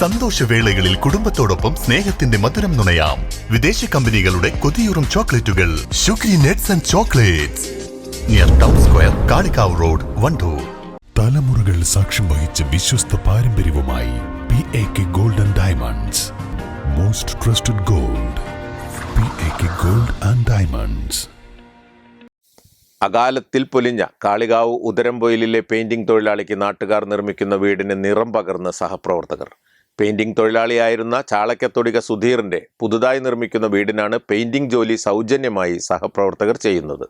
സന്തോഷവേളകളിൽ കുടുംബത്തോടൊപ്പം സ്നേഹത്തിന്റെ മധുരം നുണയാം. വിദേശ കമ്പനികളുടെ കൊതിയൂറും ചോക്ലേറ്റുകൾ. Sugary nuts and chocolates. Near town square Kalikavu road Wandoor. തലമുറകൾ സാക്ഷ്യം വഹിച്ച വിശ്വസ്ത പാരമ്പര്യവുമായി P A K golden diamonds most trusted gold P A K gold and diamonds അകാലത്തിൽ പൊലിഞ്ഞ കാളികാവ് ഉദരംപൊയിലിലെ പെയിന്റിംഗ് തൊഴിലാളിക്ക് നാട്ടുകാർ നിർമ്മിക്കുന്ന വീടിന് നിറം പകർന്ന സഹപ്രവർത്തകർ. പെയിന്റിംഗ് തൊഴിലാളിയായിരുന്ന ചാളക്കത്തൊടിക സുധീറിന്റെ പുതുതായി നിർമ്മിക്കുന്ന വീടിനാണ് പെയിന്റിംഗ് ജോലി സൗജന്യമായി സഹപ്രവർത്തകർ ചെയ്യുന്നത്.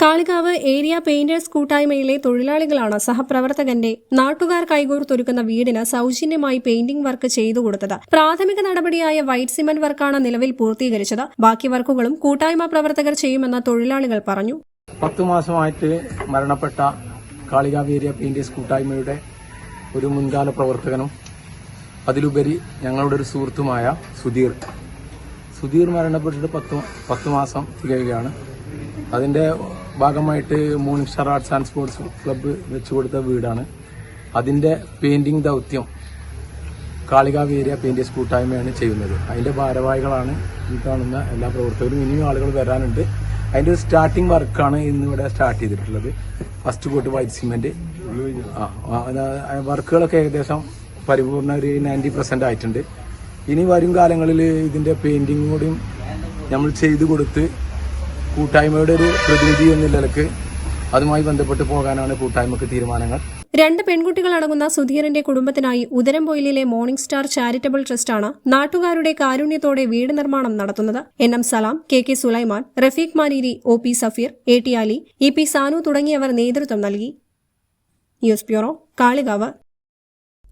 കാളികാവ് ഏരിയ പെയിന്റേഴ്സ് കൂട്ടായ്മയിലെ തൊഴിലാളികളാണ് സഹപ്രവർത്തകന്റെ നാട്ടുകാർ കൈകോർത്തൊരുക്കുന്ന വീടിന് സൗജന്യമായി പെയിന്റിംഗ് വർക്ക് ചെയ്തു കൊടുത്തത്. പ്രാഥമിക നടപടിയായ വൈറ്റ് സിമന്റ് വർക്കാണ് നിലവിൽ പൂർത്തീകരിച്ചത്. ബാക്കി വർക്കുകളും കൂട്ടായ്മ പ്രവർത്തകർ ചെയ്യുമെന്ന് തൊഴിലാളികൾ പറഞ്ഞു. പത്ത് മാസമായിട്ട് മരണപ്പെട്ട കാളികാവ് ഏരിയ പെയിന്റേഴ്സ് കൂട്ടായ്മയുടെ ഒരു മുൻകാല പ്രവർത്തകനും അതിലുപരി ഞങ്ങളുടെ ഒരു സുഹൃത്തുമായ സുധീർ. സുധീർ മരണപ്പെട്ടിട്ട് പത്ത് പത്ത് മാസം തികയുകയാണ്. അതിന്റെ ഭാഗമായിട്ട് morning star arts and sports club വെച്ചു കൊടുത്ത വീടാണ്. അതിന്റെ പെയിന്റിംഗ് ദൗത്യം കാളികാവ് ഏരിയ പെയിന്റേഴ്സ് കൂട്ടായ്മയാണ് ചെയ്യുന്നത്. അതിന്റെ ഭാരവാഹികളാണ് ഈ കാണുന്ന എല്ലാ പ്രവർത്തകരും. ഇനിയും ആളുകൾ വരാനുണ്ട്. അതിന്റെ ഒരു സ്റ്റാർട്ടിംഗ് വർക്കാണ് ഇന്നിവിടെ സ്റ്റാർട്ട് ചെയ്തിട്ടുള്ളത്. ഫസ്റ്റ് കോട്ട് വൈറ്റ് ആ, ആ, വർക്കുകളൊക്കെ ഏകദേശം പരിപൂർണ ഒരു നയന്റി പെർസെന്റ് ആയിട്ടുണ്ട്. ഇനി വരും കാലങ്ങളിൽ ഇതിന്റെ പെയിന്റിങ് കൂടിയും നമ്മൾ ചെയ്തു കൊടുത്ത് കൂട്ടായ്മയുടെ ഒരു പ്രതിനിധി എന്ന നിലയ്ക്ക് അതുമായി ബന്ധപ്പെട്ട് പോകാനാണ് കൂട്ടായ്മക്ക് തീരുമാനങ്ങൾ. രണ്ട് പെൺകുട്ടികൾ പെൺകുട്ടികളടങ്ങുന്ന സുധീറിന്റെ കുടുംബത്തിനായി ഉദരംപൊയിലിലെ മോർണിംഗ് സ്റ്റാർ ചാരിറ്റബിൾ ട്രസ്റ്റാണ് നാട്ടുകാരുടെ കാരുണ്യത്തോടെ വീട് നിർമ്മാണം നടത്തുന്നത്. N M Salam K K Sulaiman Rafeeq Maneeri O P Safeer A T Ali E P Sanu തുടങ്ങിയവർ നേതൃത്വം നൽകി. News bureau Kalikavu.